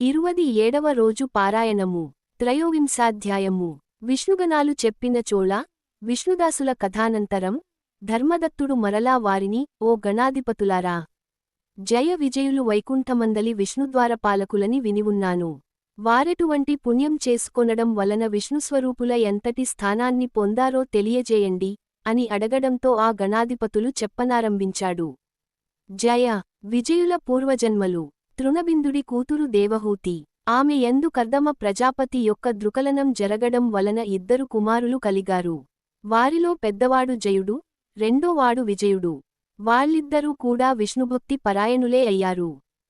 ఇరువది ఏడవ రోజు పారాయణము త్రయోవింశాధ్యాయము. విష్ణుగణాలు చెప్పిన చోళ విష్ణుదాసుల కథానంతరం ధర్మదత్తుడు మరలా వారిని ఓ గణాధిపతులారా! జయ విజయులు వైకుంఠమందలి విష్ణుద్వారపాలకులని వినివున్నాను. వారెటువంటి పుణ్యం చేసుకొనడం వలన విష్ణుస్వరూపుల ఎంతటి స్థానాన్ని పొందారో తెలియజేయండి అని అడగడంతో ఆ గణాధిపతులు చెప్పనారంభించాడు. జయ విజయుల పూర్వజన్మలు. తృణబిందుడి కూతురు దేవహూతి. ఆమె ఎందు కర్దమ ప్రజాపతి యొక్క దృకలనం జరగడం వలన ఇద్దరు కుమారులు కలిగారు. వారిలో పెద్దవాడు జయుడు రెండోవాడు విజయుడు. వాళ్ళిద్దరూ కూడా విష్ణుభక్తి పరాయణులే అయ్యారు.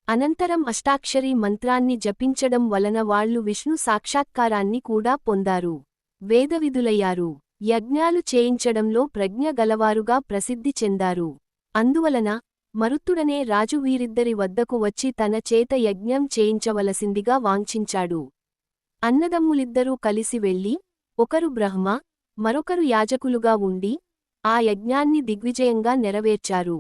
అనంతరం అష్టాక్షరీ మంత్రాన్ని జపించడం వలన వాళ్ళు విష్ణు సాక్షాత్కారాన్ని కూడా పొందారు. వేదవిధులయ్యారు. యజ్ఞాలు చేయించడంలో ప్రజ్ఞ గలవారుగా ప్రసిద్ధి చెందారు. అందువలన మరుత్తుడనే రాజు వీరిద్దరి వద్దకు వచ్చి తన చేత యజ్ఞం చేయించవలసిందిగా వాంఛించాడు. అన్నదమ్ములిద్దరూ కలిసి వెళ్ళి ఒకరు బ్రహ్మ మరొకరు యాజకులుగా ఉండి ఆ యజ్ఞాన్ని దిగ్విజయంగా నెరవేర్చారు.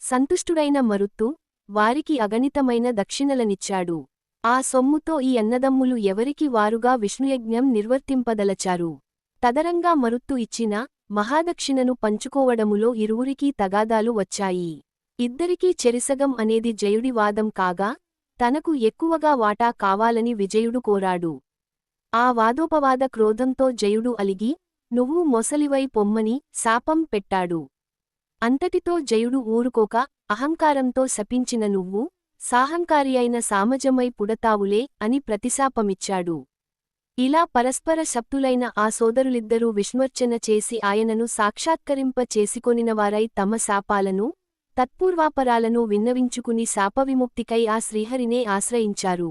సంతుష్టుడైన మరుత్తు వారికి అగణితమైన దక్షిణలనిచ్చాడు. ఆ సొమ్ముతో ఈ అన్నదమ్ములు ఎవరికి వారుగా విష్ణుయజ్ఞం నిర్వర్తింపదలచారు. తదరంగా మరుత్తు ఇచ్చిన మహాదక్షిణను పంచుకోవడములో ఇరువురికీ తగాదాలు వచ్చాయి. ఇద్దరికీ చెరిసగం అనేది జయుడి వాదం కాగా తనకు ఎక్కువగా వాటా కావాలని విజయుడు కోరాడు. ఆ వాదోపవాద క్రోధంతో జయుడు అలిగి నువ్వు మొసలివై పొమ్మని శాపం పెట్టాడు. అంతటితో జయుడు ఊరుకోక అహంకారంతో శపించిన నువ్వు సాహంకారి అయిన సామజమై పుడతావులే అని ప్రతిశాపమిచ్చాడు. ఇలా పరస్పర శప్తులైన ఆ సోదరులిద్దరూ విష్ణుర్చన చేసి ఆయనను సాక్షాత్కరింప చేసికొనినవారై తమ శాపాలను తత్పూర్వాపరాలను విన్నవించుకుని శాపవిముక్తికై ఆ శ్రీహరినే ఆశ్రయించారు.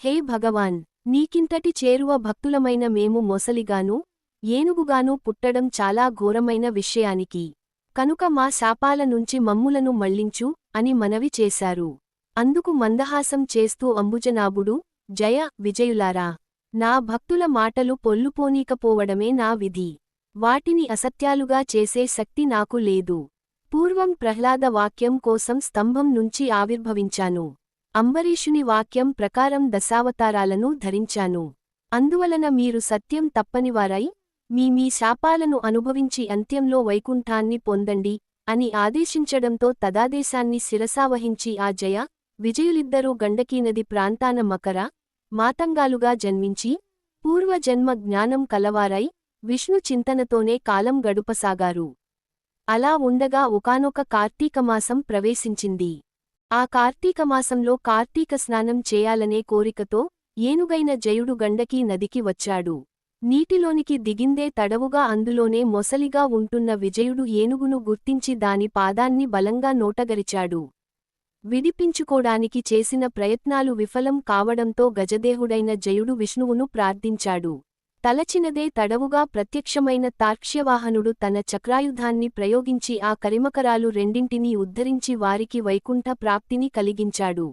హే భగవాన్! నీకింతటి చేరువ భక్తులమైన మేము మొసలిగాను ఏనుగుగాను పుట్టడం చాలా ఘోరమైన విషయానికి. కనుక మా శాపాల నుంచి మమ్ములను మళ్ళించు అని మనవి చేశారు. అందుకు మందహాసం చేస్తూ అంబుజనాభుడు జయ విజయులారా! నా భక్తుల మాటలు పొల్లుపోనీకపోవడమే నా విధి. వాటిని అసత్యాలుగా చేసే శక్తి నాకు లేదు. పూర్వం ప్రహ్లాద వాక్యం కోసం స్తంభం నుంచి ఆవిర్భవించాను. అంబరీషుని వాక్యం ప్రకారం దశావతారాలను ధరించాను. అందువలన మీరు సత్యం తప్పనివారై మీ మీ శాపాలను అనుభవించి అంత్యంలో వైకుంఠాన్ని పొందండి అని ఆదేశించడంతో తదాదేశాన్ని శిరసావహించి ఆ జయ విజయులిద్దరూ గండకీనది ప్రాంతాన మకర మాతంగాలుగా జన్మించి పూర్వజన్మ జ్ఞానం కలవారై విష్ణు చింతనతోనే కాలం గడుపసాగారు. అలా ఉండగా ఒకానొక కార్తీకమాసం ప్రవేశించింది. ఆ కార్తీకమాసంలో కార్తీక స్నానం చేయాలనే కోరికతో ఏనుగైన జయుడు గండకీ నదికి వచ్చాడు. నీటిలోనికి దిగిందే తడవుగా అందులోనే మొసలిగా ఉంటున్న విజయుడు ఏనుగును గుర్తించి దాని పాదాన్ని బలంగా నోటగరిచాడు. విడిపించుకోడానికి చేసిన ప్రయత్నాలు విఫలం కావడంతో గజదేహుడైన జయుడు విష్ణువును ప్రార్థించాడు. తలచినదే తడవుగా ప్రత్యక్షమైన తార్క్ష్యవాహనుడు తన చక్రాయుధాన్ని ప్రయోగించి ఆ కరిమకరాలు రెండింటినీ ఉద్ధరించి వారికి వైకుంఠ ప్రాప్తిని కలిగించాడు.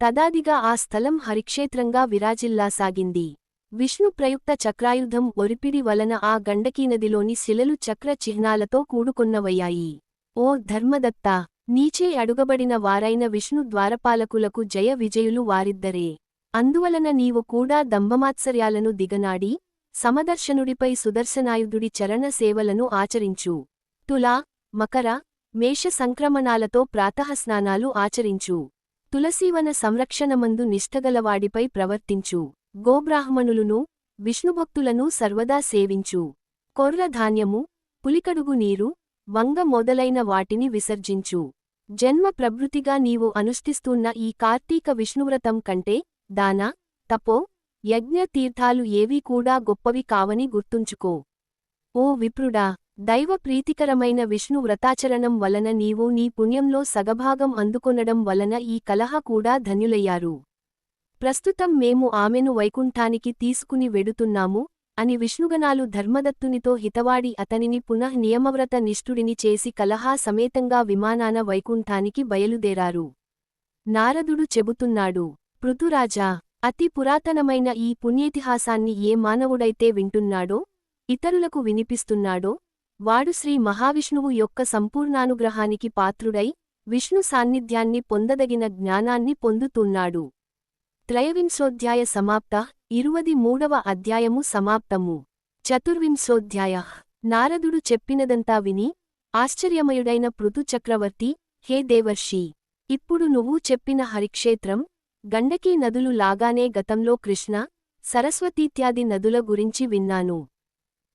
తదాదిగా ఆ స్థలం హరిక్షేత్రంగా విరాజిల్లాసాగింది. విష్ణు ప్రయుక్త చక్రాయుధం ఒరిపిడి వలన ఆ గండకీనదిలోని శిలలు చక్ర చిహ్నాలతో కూడుకున్నవయ్యాయి. ఓ ధర్మదత్త! నీచే అడుగబడిన వారైన విష్ణు ద్వారపాలకులకు జయ విజయులు వారిద్దరే. అందువలన నీవు కూడా దంభమాత్సర్యాలను దిగనాడి సమదర్శనుడిపై సుదర్శనాయుధుడి చరణ సేవలను ఆచరించు. తులా మకర మేష సంక్రమణాలతో ప్రాతఃస్నానాలు ఆచరించు. తులసీవన సంరక్షణమందు నిష్టగలవాడిపై ప్రవర్తించు. గోబ్రాహ్మణులను విష్ణుభక్తులను సర్వదా సేవించు. కొర్ర ధాన్యము పులికడుగు నీరు వంగ మొదలైన వాటిని విసర్జించు. జన్మ ప్రభృతిగా నీవు అనుష్ఠిస్తున్న ఈ కార్తీక విష్ణువ్రతం కంటే దాన? తపో యజ్ఞ తీర్థాలు ఏవీ కూడా గొప్పవి కావని గుర్తుంచుకో. ఓ విప్రుడా దైవ ప్రీతికరమైన విష్ణు వ్రతాచరణం వలన నీవు నీ పుణ్యంలో సగభాగం అందుకొనడం వలన ఈ కలహ కూడా ధన్యులయ్యారు. ప్రస్తుతం మేము ఆమెను వైకుంఠానికి తీసుకుని వెడుతున్నాము అని విష్ణుగణాలు ధర్మదత్తునితో హితవాడి అతనిని పునః నియమవ్రత నిష్ఠుడిని చేసి కలహా సమేతంగా విమానాన వైకుంఠానికి బయలుదేరారు. నారదుడు చెబుతున్నాడు పృథురాజా అతి పురాతనమైన ఈ పుణ్యేతిహాసాన్ని ఏ మానవుడైతే వింటున్నాడో ఇతరులకు వినిపిస్తున్నాడో వాడు శ్రీ మహావిష్ణువు యొక్క సంపూర్ణానుగ్రహానికి పాత్రుడై విష్ణు సాన్నిధ్యాన్ని పొందదగిన జ్ఞానాన్ని పొందుతున్నాడు. త్రయవింశోధ్యాయ సమాప్త ఇరువది మూడవ అధ్యాయము సమాప్తము. చతుర్వింశోధ్యాయ నారదుడు చెప్పినదంతా విని ఆశ్చర్యమయుడైన పృథు చక్రవర్తి హే దేవర్షి ఇప్పుడు నువ్వు చెప్పిన హరిక్షేత్రం గండకీ నదులు లాగానే గతంలో కృష్ణ సరస్వతీత్యాది నదుల గురించి విన్నాను.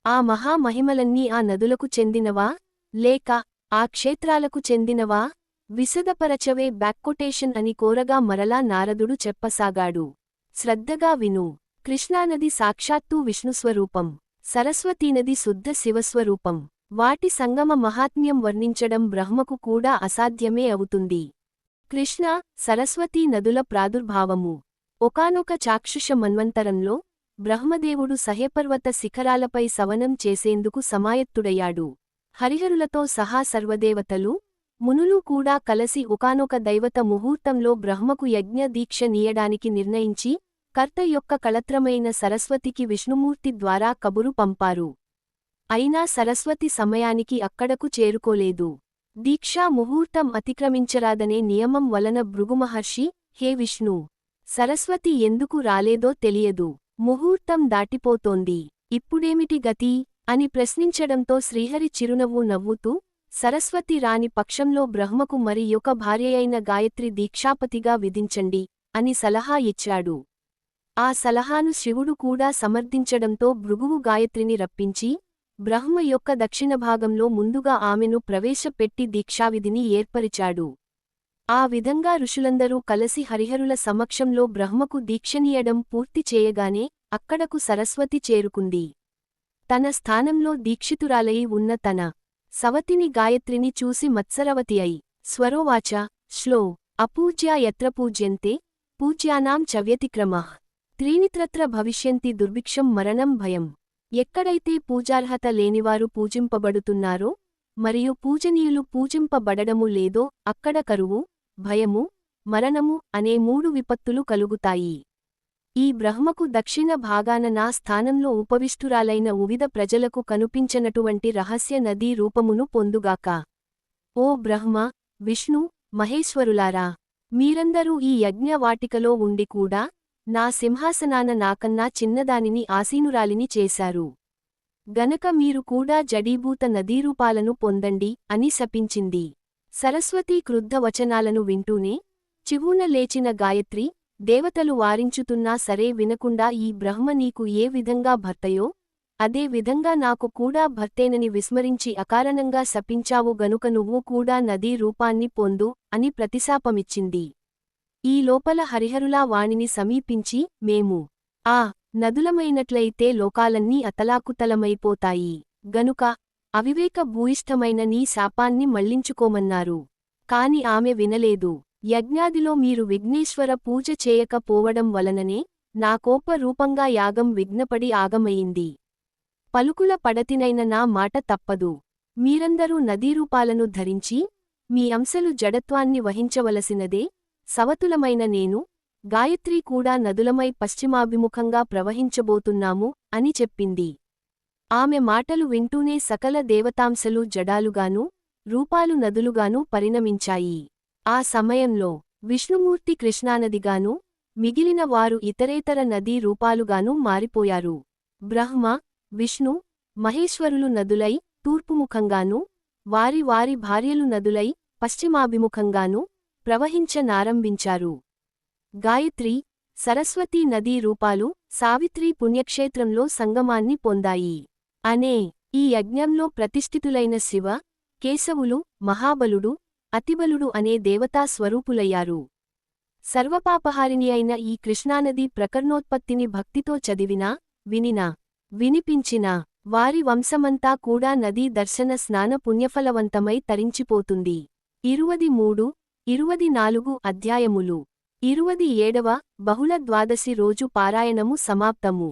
ఆ మహామహిమలన్నీ ఆ నదులకు చెందినవా? లేక ఆ క్షేత్రాలకు చెందినవా? విశదపరచవే బ్యాక్కొటేషన్ అని కోరగా మరలా నారదుడు చెప్పసాగాడు. శ్రద్ధగా విను. కృష్ణానది సాక్షాత్తూ విష్ణుస్వరూపం సరస్వతీనది శుద్ధ శివస్వరూపం. వాటి సంగమ మహాత్మ్యం వర్ణించడం బ్రహ్మకు కూడా అసాధ్యమే అవుతుంది. కృష్ణ సరస్వతీ నదుల ప్రాదుర్భావము. ఒకానొక చాక్షుష మన్వంతరంలో బ్రహ్మదేవుడు సహ్యపర్వత శిఖరాలపై సవనం చేసేందుకు సమాయత్తుడయ్యాడు. హరిహరులతో సహా సర్వదేవతలు మునులు కూడా కలసి ఒకానొక దైవత ముహూర్తంలో బ్రహ్మకు యజ్ఞ దీక్ష నీయడానికి నిర్ణయించి కర్త యొక్క కళత్రమైన సరస్వతికి విష్ణుమూర్తి ద్వారా కబురు పంపారు. అయినా సరస్వతి సమయానికి అక్కడకు చేరుకోలేదు. దీక్షా ముహూర్తం అతిక్రమించరాదనే నియమం వలన భృగుమహర్షి హే విష్ణు! సరస్వతి ఎందుకు రాలేదో తెలియదు. ముహూర్తం దాటిపోతోంది. ఇప్పుడేమిటి గతి? అని ప్రశ్నించడంతో శ్రీహరి చిరునవ్వు నవ్వుతూ సరస్వతి రాని పక్షంలో బ్రహ్మకు మరి యొక్క భార్యయైన గాయత్రి దీక్షాపతిగా విధించండి అని సలహా ఇచ్చాడు. ఆ సలహాను శివుడు కూడా సమర్థించడంతో భృగువు గాయత్రిని రప్పించి బ్రహ్మ యొక్క దక్షిణ భాగంలో ముందుగా ఆమెను ప్రవేశపెట్టి దీక్షావిధిని ఏర్పరిచాడు. ఆ విధంగా ఋషులందరూ కలసి హరిహరుల సమక్షంలో బ్రహ్మకు దీక్షనీయడం పూర్తి చేయగానే అక్కడకు సరస్వతి చేరుకుంది. తన స్థానంలో దీక్షితురాలయి ఉన్న తన సవతిని గాయత్రిని చూసి మత్సరవతి అయి స్వరోవాచ శ్లో అపూజ్యా ఎత్ర పూజ్యంతే పూజ్యానాం చవ్యతిక్రమ త్రీనిత్రత్ర భవిష్యంతి దుర్భిక్షం మరణం భయం. ఎక్కడైతే పూజార్హత లేనివారు పూజింపబడుతున్నారో మరియు పూజనీయులు పూజింపబడడము లేదో అక్కడ కరువు భయము మరణము అనే మూడు విపత్తులు కలుగుతాయి. ఈ బ్రహ్మకు దక్షిణ భాగాన నా స్థానంలో ఉపవిష్టురాలైన ఉవిధ ప్రజలకు కనుపించనటువంటి రహస్య నదీ రూపమును పొందుగాక. ఓ బ్రహ్మ విష్ణు మహేశ్వరులారా మీరందరూ ఈ యజ్ఞవాటికలో ఉండి కూడా నా సింహాసనాన నాకన్నా చిన్నదానిని ఆసీనురాలిని చేశారు. గనక మీరు కూడా జడీభూత నదీరూపాలను పొందండి అని శపించింది. సరస్వతీ క్రుద్ధ వచనాలను వింటూనే చివున లేచిన గాయత్రి దేవతలు వారించుతున్నా సరే వినకుండా ఈ బ్రహ్మ నీకు ఏ విధంగా భర్తయో అదే విధంగా నాకు కూడా భర్తేనని విస్మరించి అకారణంగా శపించావు గనుక నువ్వు కూడా నదీ రూపాన్ని పొందు అని ప్రతిశాపమిచ్చింది. ఈ లోపల హరిహరులా వాణిని సమీపించి మేము ఆ నదులమైనట్లయితే లోకాలన్నీ అతలాకుతలమైపోతాయి. గనుక అవివేక భూయిష్టమైన నీ శాపాన్ని మళ్ళించుకోమన్నారు. కాని ఆమె వినలేదు. యజ్ఞాదిలో మీరు విఘ్నేశ్వర పూజ చేయకపోవడం వలననే నా కోప రూపంగా యాగం విఘ్నపడి ఆగమయింది పలుకుల పడతినైన నా మాట తప్పదు. మీరందరూ నదీరూపాలను ధరించి మీ అంశలు జడత్వాన్ని వహించవలసినదే సవతులమైన నేను గాయత్రి కూడా నదులమై పశ్చిమాభిముఖంగా ప్రవహించబోతున్నాము అని చెప్పింది. ఆమె మాటలు వింటూనే సకల దేవతాంశలు జడాలుగానూ రూపాలు నదులుగానూ పరిణమించాయి. ఆ సమయంలో విష్ణుమూర్తి కృష్ణానదిగానూ మిగిలిన వారు ఇతరేతర నదీ రూపాలుగానూ మారిపోయారు. బ్రహ్మ విష్ణు మహేశ్వరులు నదులై తూర్పుముఖంగానూ వారి వారి భార్యలు నదులై పశ్చిమాభిముఖంగానూ ప్రవహించనారంభించారు. గాయత్రి సరస్వతీ నదీ రూపాలు సావిత్రి పుణ్యక్షేత్రంలో సంగమాన్ని పొందాయి. అనే ఈ యజ్ఞంలో ప్రతిష్ఠితులైన శివ కేశవులు మహాబలుడు అతిబలుడు అనే దేవతా స్వరూపులయ్యారు. సర్వపాపహారిణి అయిన ఈ కృష్ణానది ప్రకర్ణోత్పత్తిని భక్తితో చదివినా వినినా వినిపించినా వారి వంశమంతా కూడా నదీ దర్శన స్నాన పుణ్యఫలవంతమై తరించిపోతుంది. ఇరువది మూడు ఇరువది నాలుగు అధ్యాయములు. ఇరువది ఏడవ బహుళ ద్వాదశి రోజు పారాయణము సమాప్తము.